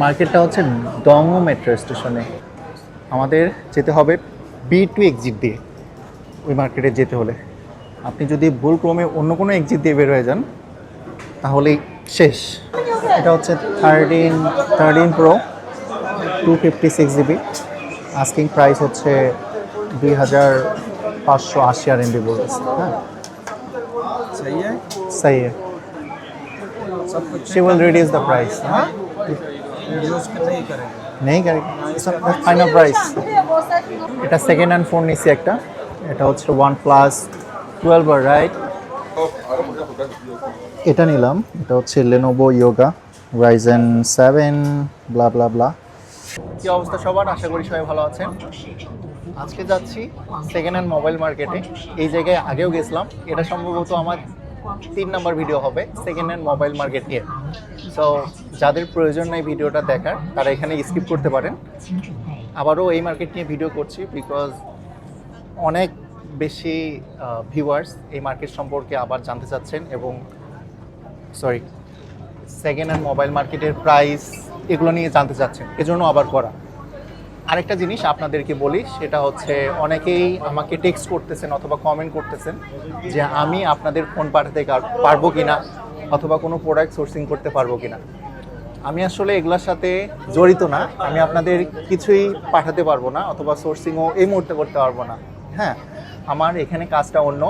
মার্কেটটা হচ্ছে ডংও মেট্রো স্টেশনে আমাদের যেতে হবে বি টু এক্সিট দিয়ে ওই মার্কেটে যেতে হলে আপনি যদি ভুল ক্রমে অন্য কোনো এক্সিট দিয়ে বের হয়ে যান তাহলেই শেষ এটা হচ্ছে thirteen thirteen pro two fifty six GB asking price হচ্ছে দুই হাজার পাঁচশো আশি আর এমবি বলতেছে হ্যাঁ सही है सही है सब कुछ she will reduce the price हाँ यूज नहीं करेंगे नहीं करेगी ফাইনাল প্রাইস এটা সেকেন্ড হ্যান্ড ফোন নিচ্ছি একটা এটা হচ্ছে ওয়ান প্লাস টুয়েলভ রাইট এটা নিলাম এটা হচ্ছে Lenovo Yoga Ryzen seven blah blah blah কি অবস্থা সবার আশা করি সবাই ভালো আছেন আজকে যাচ্ছি সেকেন্ড হ্যান্ড মোবাইল মার্কেটে এই জায়গায় আগেও গেছিলাম এটা সম্ভবত আমার তিন নাম্বার ভিডিও হবে সেকেন্ড হ্যান্ড মোবাইল মার্কেট নিয়ে সো যাদের প্রয়োজন নেই ভিডিওটা দেখার, তারা এখানে স্কিপ করতে পারেন। আবারও এই মার্কেট নিয়ে ভিডিও করছি বিকজ অনেক বেশি ভিউয়ার্স এই মার্কেট সম্পর্কে আবার জানতে চাচ্ছেন এবং সরি সেকেন্ড হ্যান্ড মোবাইল মার্কেটের প্রাইস এগুলো নিয়ে জানতে চাচ্ছেন। এজন্য আবার করা। আরেকটা জিনিস আপনাদেরকে বলি, সেটা হচ্ছে অনেকেই আমাকে টেক্সট করতেছেন অথবা কমেন্ট করতেছেন যে আমি আপনাদের ফোন পাঠাতে পারব কিনা। অথবা কোনো প্রোডাক্ট সোর্সিং করতে পারব কিনা। আমি আসলে এগুলোর সাথে জড়িত না। আমি আপনাদের কিছুই পাঠাতে পারব না অথবা সোর্সিংও এই মুহূর্তে করতে পারব না। হ্যাঁ আমার এখানে কাজটা অন্য।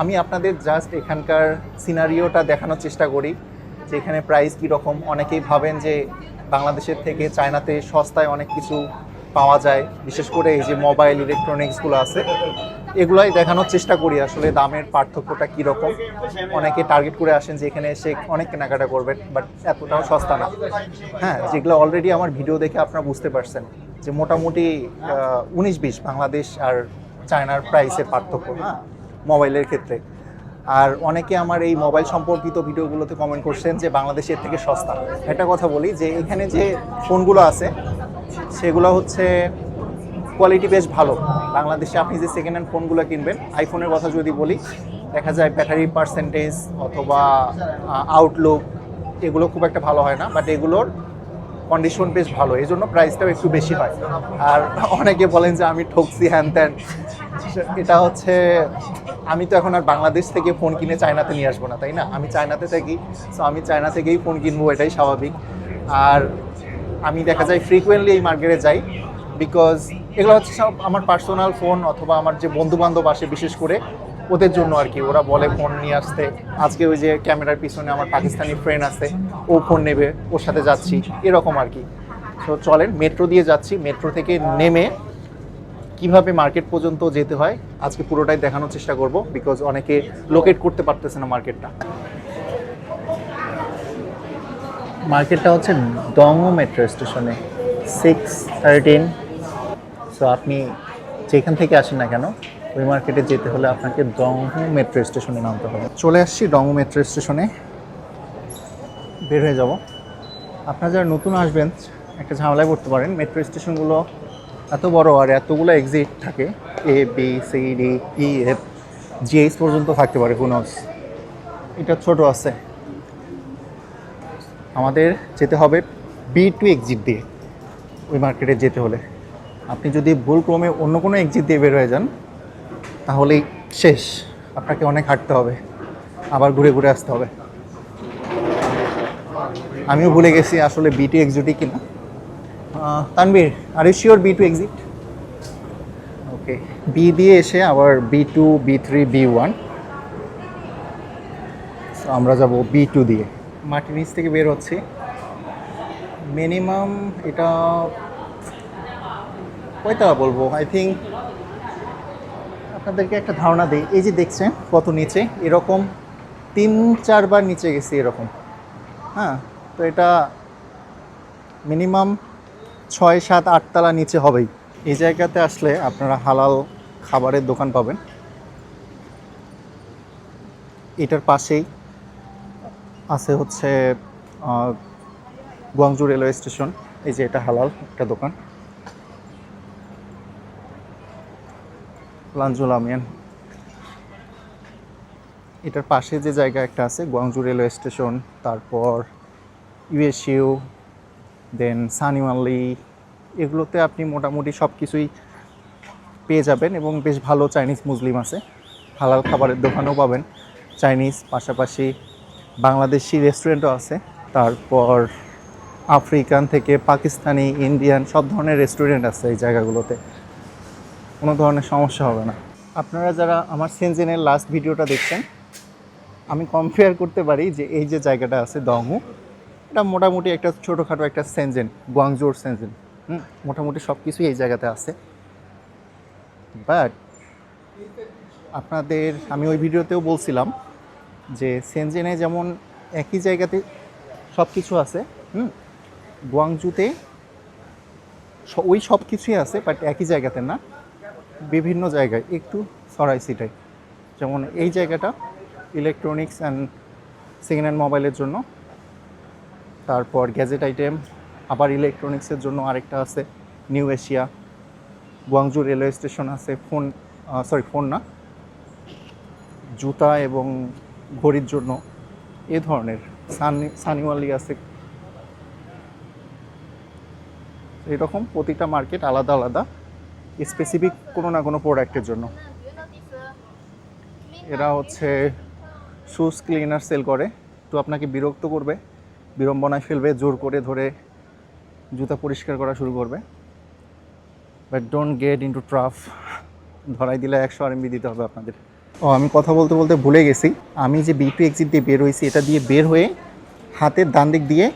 আমি আপনাদের জাস্ট এখানকার সিনারিওটা দেখানোর চেষ্টা করি যে এখানে প্রাইস কীরকম। অনেকেই ভাবেন যে বাংলাদেশের থেকে চায়নাতে সস্তায় অনেক কিছু পাওয়া যায়। বিশেষ করে এই যে মোবাইল ইলেকট্রনিক্সগুলো আছে। এগুলাই দেখানোর চেষ্টা করি আসলে দামের পার্থক্যটা কীরকম। অনেকে টার্গেট করে আসেন যে এখানে এসে অনেক কেনাকাটা করবেন বাট এতটাও সস্তা না। হ্যাঁ যেগুলো অলরেডি আমার ভিডিও দেখে আপনারা বুঝতে পারছেন যে মোটামুটি উনিশ বিশ বাংলাদেশ আর চায়নার প্রাইসের পার্থক্য হ্যাঁ মোবাইলের ক্ষেত্রে। আর অনেকে আমার এই মোবাইল সম্পর্কিত ভিডিওগুলোতে কমেন্ট করছেন যে বাংলাদেশের থেকে সস্তা। একটা কথা বলি যে এখানে যে ফোনগুলো আছে, সেগুলো হচ্ছে কোয়ালিটি বেশ ভালো। বাংলাদেশে আপনি যে সেকেন্ড হ্যান্ড ফোনগুলো কিনবেন আইফোনের কথা যদি বলি, দেখা যায় ব্যাটারি পার্সেন্টেজ অথবা আউটলুক এগুলো খুব একটা ভালো হয় না বাট এগুলোর কন্ডিশন বেশ ভালো। এই জন্য প্রাইসটাও একটু বেশি হয়। আর অনেকে বলেন যে, আমি ঠকছি হ্যান ত্যান এটা হচ্ছে, আমি তো এখন আর বাংলাদেশ থেকে ফোন কিনে চায়নাতে নিয়ে আসব না, তাই না? আমি চায়নাতে থাকি সো আমি চায়না থেকেই ফোন কিনবো, এটাই স্বাভাবিক। আর আমি দেখা যায় ফ্রিকুয়েন্টলি এই মার্কেটে যাই। বিকজ এগুলো হচ্ছে সব আমার পার্সোনাল ফোন অথবা আমার যে বন্ধু বান্ধব আসে বিশেষ করে, ওদের জন্য আর কি। ওরা বলে ফোন নিয়ে আসতে। আজকে ওই যে ক্যামেরার পিছনে আমার পাকিস্তানি ফ্রেন্ড আছে, ও ফোন নেবে, ওর সাথে যাচ্ছি, এরকম আর কি। তো চলেন মেট্রো দিয়ে যাচ্ছি। মেট্রো থেকে নেমে কীভাবে মার্কেট পর্যন্ত যেতে হয়, আজকে পুরোটাই দেখানোর চেষ্টা করব বিকজ অনেকে লোকেট করতে পারতেছে না মার্কেটটা মার্কেটটা হচ্ছে ডংও মেট্রো স্টেশনে সিক্স থার্টিন সো আপনি যেখান থেকে আসেন না কেন, ওই মার্কেটে যেতে হলে আপনাকে ডংহু মেট্রো স্টেশনে নামতে হবে। চলে আসছি ডংহু মেট্রো স্টেশনে বের হয়ে যাব। আপনারা যারা নতুন আসবেন, একটা ঝামেলায় পড়তে পারেন। মেট্রো স্টেশনগুলো এত বড় আর এতগুলো এক্সিট থাকে। A B C D E F GH পর্যন্ত থাকতে পারে কোনোস এটা ছোট আছে। আমাদের যেতে হবে বি টু এক্সিট দিয়ে, ওই মার্কেটে যেতে হলে। আপনি যদি ভুল ক্রমে অন্য কোনো এক্সিট দিয়ে বের হয়ে যান, তাহলেই শেষ। আপনাকে অনেক হাঁটতে হবে। আবার ঘুরে ঘুরে আসতে হবে। আমিও ভুলে গেছি আসলে বি টু এক্সিটই কিনা। Tanvir are you sure B two exit okay B দিয়ে এসে আবার B two B three B one আমরা যাব বি টু দিয়ে। মাটির নিচ থেকে বের হচ্ছি। মিনিমাম এটা কয়টা বলব আই থিঙ্ক আপনাদেরকে একটা ধারণা দিই, এই যে দেখছেন কত নিচে, এরকম তিন, চারবার নিচে গেছি এরকম। হ্যাঁ তো এটা মিনিমাম ছয়, সাত আটতলা নিচে হবেই। এই জায়গাতে আসলে আপনারা হালাল খাবারের দোকান পাবেন। এটার পাশেই আছে হচ্ছে গুয়াংজু রেলওয়ে স্টেশন। এই যে এটা হালাল একটা দোকান। লাঞ্জুল আমিয়ান এটার পাশে যে জায়গা একটা আছে, গুয়াংজু রেলওয়ে স্টেশন, তারপর ইউএসইউ, দেন সানিওয়ালি এগুলোতে আপনি মোটামুটি সব কিছুই পেয়ে যাবেন এবং বেশ ভালো চাইনিজ মুসলিম আছে। হালাল খাবারের দোকানও পাবেন। চাইনিজ, পাশাপাশি বাংলাদেশি রেস্টুরেন্টও আছে। তারপর আফ্রিকান থেকে পাকিস্তানি, ইন্ডিয়ান, সব ধরনের রেস্টুরেন্ট আছে এই জায়গাগুলোতে। কোনো ধরনের সমস্যা হবে না। আপনারা যারা আমার সেনজেনের লাস্ট ভিডিওটা দেখছেন, আমি কম্পেয়ার করতে পারি যে এই যে জায়গাটা আছে দংহু এটা মোটামুটি একটা ছোটোখাটো একটা সেনজেন, গুয়াংজোর সেনজেন। হুম, মোটামুটি সব কিছুই এই জায়গাতে আছে। বাট আপনাদের, আমি ওই ভিডিওতেও বলছিলাম যে সেনজেনে যেমন একই জায়গাতে সব কিছু আছে, হুম, গুয়াংজুতে ওই সব কিছুই আছে বাট একই জায়গাতে না। বিভিন্ন জায়গায়, একটু সরাই সিটাই। যেমন এই জায়গাটা ইলেকট্রনিক্স অ্যান্ড সেকেন্ড হ্যান্ড মোবাইলের জন্য। তারপর গ্যাজেট আইটেম আবার ইলেকট্রনিক্সের জন্য আরেকটা আছে new Asia Guangzhou railway station আছে ফোন সরি ফোন না। জুতা এবং ঘড়ির জন্য। এ ধরনের। সানি, সানিওয়ালি আছে। এরকম প্রতিটা মার্কেট আলাদা আলাদা। স্পেসিফিক কোনো না কোনো প্রোডাক্টের জন্য। এরা হচ্ছে শুজ ক্লিনার সেল করে। তো আপনাকে বিরক্ত করবে, বিড়ম্বনায় ফেলবে, জোর করে ধরে জুতা পরিষ্কার করা শুরু করবে। But don't get into traffic ধরাই দিলে একশো আরএমবি দিতে হবে আপনাদের। ও, আমি কথা বলতে বলতে ভুলে গেছি। আমি যে বি টু এক্সিট দিয়ে বের হয়েছি, এটা দিয়ে বের হয়ে হাতের ডান দিক দিয়ে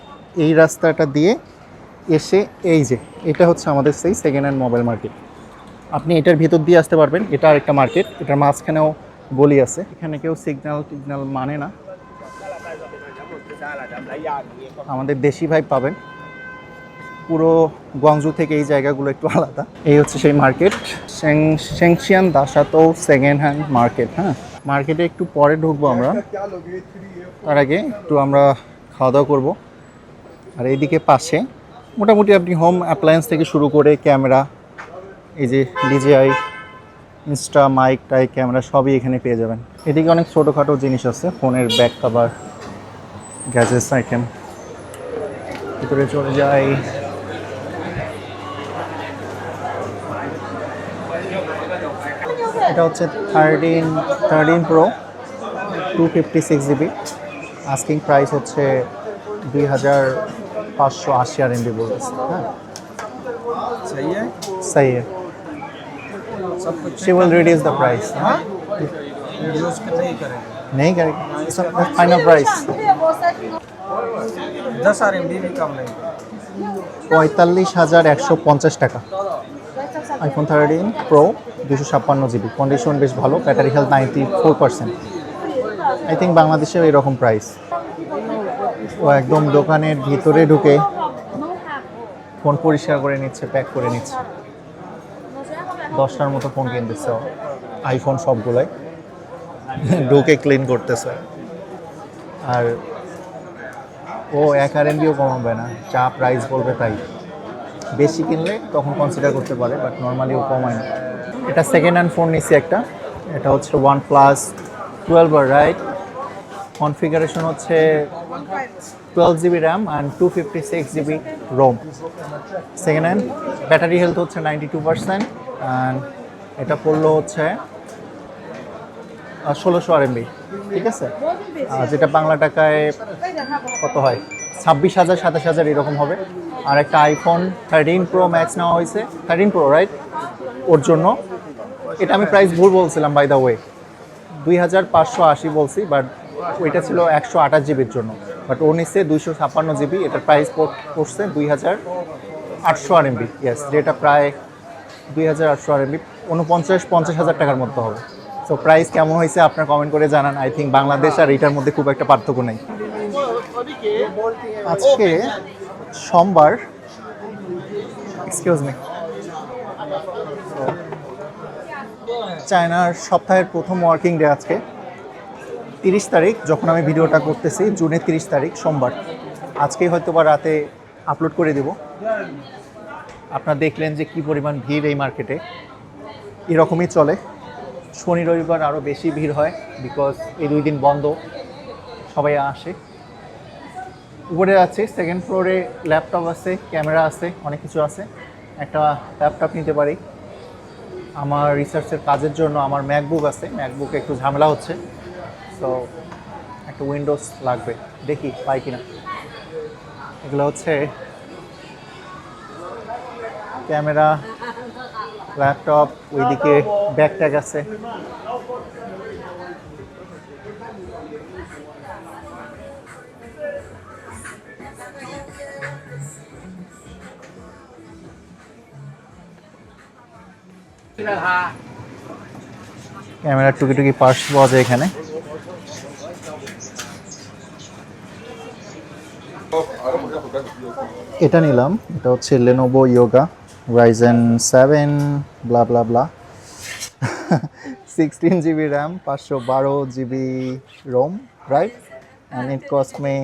এই রাস্তাটা দিয়ে এসে এই যে, এটা হচ্ছে আমাদের সেই সেকেন্ড হ্যান্ড মোবাইল মার্কেট আপনি এটার ভেতর দিয়ে আসতে পারবেন। এটা আরেকটা মার্কেট এটার মাঝখানেও গলি আছে। এখানে কেউ সিগন্যাল টিগন্যাল মানে না। আমাদের দেশি ভাই পাবেন। পুরো গুয়াংজু থেকে এই জায়গাগুলো একটু আলাদা। এই হচ্ছে সেই মার্কেট সেংশিয়ান দাসাতো সেকেন্ড হ্যান্ড মার্কেট হ্যাঁ মার্কেটে একটু পরে ঢুকবো আমরা। তার আগে একটু আমরা খাওয়া দাওয়া করব। আর এইদিকে পাশে মোটামুটি আপনি হোম অ্যাপ্লায়েন্স থেকে শুরু করে ক্যামেরা এই যে ডিজিআই ইনস্টা মাইক টাইক ক্যামেরা সবই এখানে পেয়ে যাবেন। এদিকে অনেক ছোটোখাটো জিনিস আছে ফোনের ব্যাক কাভার গ্যাজেস আইটেম ভিতরে চলে যাই। এটা হচ্ছে thirteen thirteen pro two fifty six GB asking price হচ্ছে দুই হাজার পাঁচশো আশি আর এমবি বলেছে হ্যাঁ? সাইয়ে she will reduce the price हाँ? यूज कितना ही करेंगे नहीं करेगी फाइनल प्राइस दस आर एम भी कम नहीं পঁয়তাল্লিশ হাজার একশো পঞ্চাশ টাকা আইফোন থার্টিন প্রো দুশো ছাপ্পান্ন জিবি কন্ডিশন বেশ ভালো battery health ninety four percent I think বাংলাদেশেও এরকম প্রাইস ও একদম দোকানের ভিতরে ঢুকে ফোন পরিষ্কার করে নিচ্ছে প্যাক করে নিচ্ছে দশটার মতো ফোন কিনতেছে। আইফোন সবগুলাই। ঢুকে ক্লিন করতেছে। আর ও এক আর এমবিও কমাবে না, যা প্রাইস বলবে তাই। বেশি কিনলে তখন কনসিডার করতে পারে বাট নর্মালি ও কমায় না। এটা সেকেন্ড হ্যান্ড ফোন নিচ্ছি একটা। এটা হচ্ছে OnePlus twelve right configuration হচ্ছে twelve GB RAM and two fifty six GB ROM second hand battery health হচ্ছে নাইনটি টু পার্সেন্ট অ্যান্ড এটা পড়ল হচ্ছে ষোলোশো আর এমবি ঠিক আছে? যেটা বাংলা টাকায় কত হয়? ছাব্বিশ হাজার, সাতাশ হাজার এরকম হবে। আর একটা আইফোন থার্টিন প্রো ম্যাক্স নেওয়া হয়েছে। থার্টিন প্রো রাইট ওর জন্য। এটা আমি প্রাইস ভুল বলছিলাম বাই দ্য ওয়ে দুই হাজার পাঁচশো আশি বলছি বাট ওইটা ছিল একশো আঠাশ জিবির জন্য। বাট ও নিচ্ছে দুইশো ছাপ্পান্ন জিবি এটার প্রাইস পড়ছে দুই হাজার আটশো আর এমবি ইয়েস যেটা প্রায় দুই হাজার আটশো আর এমবি উনপঞ্চাশ, পঞ্চাশ হাজার টাকার মধ্যে হবে। সো প্রাইস কেমন হয়েছে আপনার কমেন্ট করে জানান। আই থিঙ্ক বাংলাদেশ আর এটার মধ্যে খুব একটা পার্থক্য নেই। আজকে সোমবার এক্সকিউজ মি চায়নার সপ্তাহের প্রথম ওয়ার্কিং ডে আজকে। তিরিশ তারিখ, যখন আমি ভিডিওটা করতেছি, জুনের তিরিশ তারিখ, সোমবার। আজকেই হয়তো বা রাতে আপলোড করে দেব। আপনারা দেখলেন যে কি পরিমাণ ভিড় এই মার্কেটে। এরকমই চলে। শনি, রবিবার আরও বেশি ভিড় হয় বিকজ এই দুই দিন বন্ধ। সবাই আসে। উপরে আছে সেকেন্ড ফ্লোরে ল্যাপটপ আছে ক্যামেরা আছে, অনেক কিছু আছে। একটা ল্যাপটপ নিতে পারি। আমার রিসার্চের কাজের জন্য আমার ম্যাকবুক আছে। ম্যাকবুকে একটু ঝামেলা হচ্ছে। সো একটা উইন্ডোজ লাগবে। দেখি, পাই কিনা। এগুলো হচ্ছে ক্যামেরা, ল্যাপটপ, ওইদিকে ব্যাগ ট্যাগ আছে। ক্যামেরার টুকি টুকি পার্টস পাওয়া যায় এখানে। এটা নিলাম, এটা হচ্ছে Lenovo Yoga Ryzen seven blah blah blah sixteen GB RAM পাঁচশো বারো GB ROM right and it cost me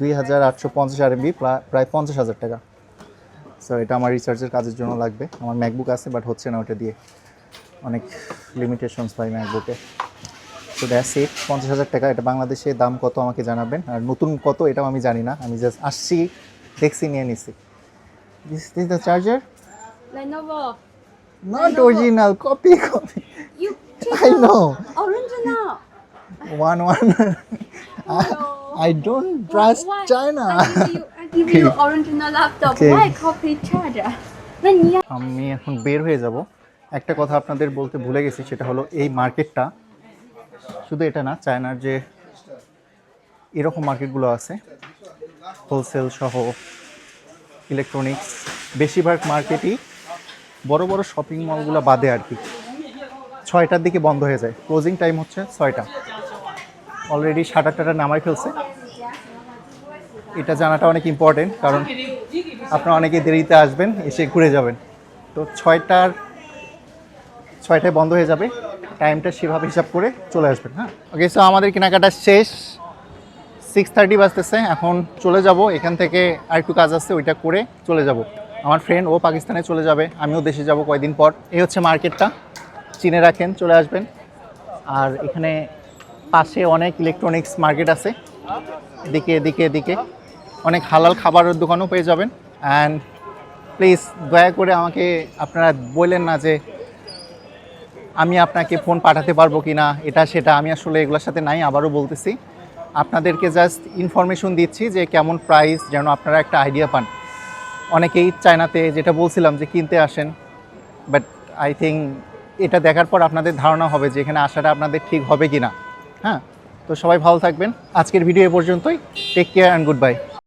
দুই হাজার আটশো পঞ্চাশ আর এমবি প্রায় পঞ্চাশ হাজার টাকা। সো এটা আমার রিসার্চের কাজের জন্য লাগবে। আমার ম্যাকবুক আছে বাট হচ্ছে না ওটা দিয়ে। অনেক লিমিটেশনস পাই ম্যাকবুকে তো দ্যাটস ইট পঞ্চাশ হাজার টাকা, এটা বাংলাদেশে দাম কত আমাকে জানাবেন? আর নতুন কত, এটাও আমি জানি না। আমি জাস্ট আসছি, দেখছি, নিয়ে নিছি। This is the charger? Lenovo. Not Lenovo. original. Copy, copy. You I know. Original. one, one. I, I don't trust why, why? China. I give you, I give you original laptop. Okay. Why copy charger? আমি এখন বের হয়ে যাব একটা কথা আপনাদের বলতে ভুলে গেছি সেটা হলো এই মার্কেটটা শুধু এটা না চায়নার যে এরকম মার্কেটগুলো আছে হোলসেল সহ ইলেকট্রনিক্স বেশিরভাগ মার্কেটই বড় বড় শপিং মলগুলো বাদে আর কি। ছয়টার দিকে বন্ধ হয়ে যায়। ক্লোজিং টাইম হচ্ছে ছয়টা। অলরেডি সাড়ে আটটা নামাই ফেলছে। এটা জানাটা অনেক ইম্পর্টেন্ট কারণ আপনারা অনেকে দেরিতে আসবেন, এসে ঘুরে যাবেন। তো ছয়টার, ছয়টায় বন্ধ হয়ে যাবে। টাইমটা সেভাবে হিসাব করে চলে আসবেন হ্যাঁ? ওকে সো আমাদের কেনাকাটা শেষ। সিক্স থার্টি বাজতেছে, এখন চলে যাব। এখান থেকে আরেকটু কাজ আছে, ওইটা করে চলে যাব। আমার ফ্রেন্ড ও পাকিস্তানে চলে যাবে, আমিও দেশে যাব কয়দিন পর। এই হচ্ছে মার্কেটটা, চিনে রাখেন, চলে আসবেন। আর এখানে পাশে অনেক ইলেকট্রনিক্স মার্কেট আছে। এদিকে এদিকে এদিকে। অনেক হালাল খাবারের দোকানও পেয়ে যাবেন। অ্যান্ড প্লিজ দয়া করে আমাকে আপনারা বললেন না যে আমি আপনাকে ফোন পাঠাতে পারব কি না এটা, সেটা। আমি আসলে এগুলোর সাথে নাই, আবারও বলতেছি। আপনাদেরকে জাস্ট ইনফরমেশন দিচ্ছি যে কেমন প্রাইস যেন আপনারা একটা আইডিয়া পান। অনেকেই চায়নাতে যেটা বলছিলাম যে কিনতে আসেন বাট আই থিঙ্ক এটা দেখার পর আপনাদের ধারণা হবে যে এখানে আসাটা আপনাদের ঠিক হবে কি না হ্যাঁ তো সবাই ভালো থাকবেন। আজকের ভিডিও এ পর্যন্তই। Take care and good bye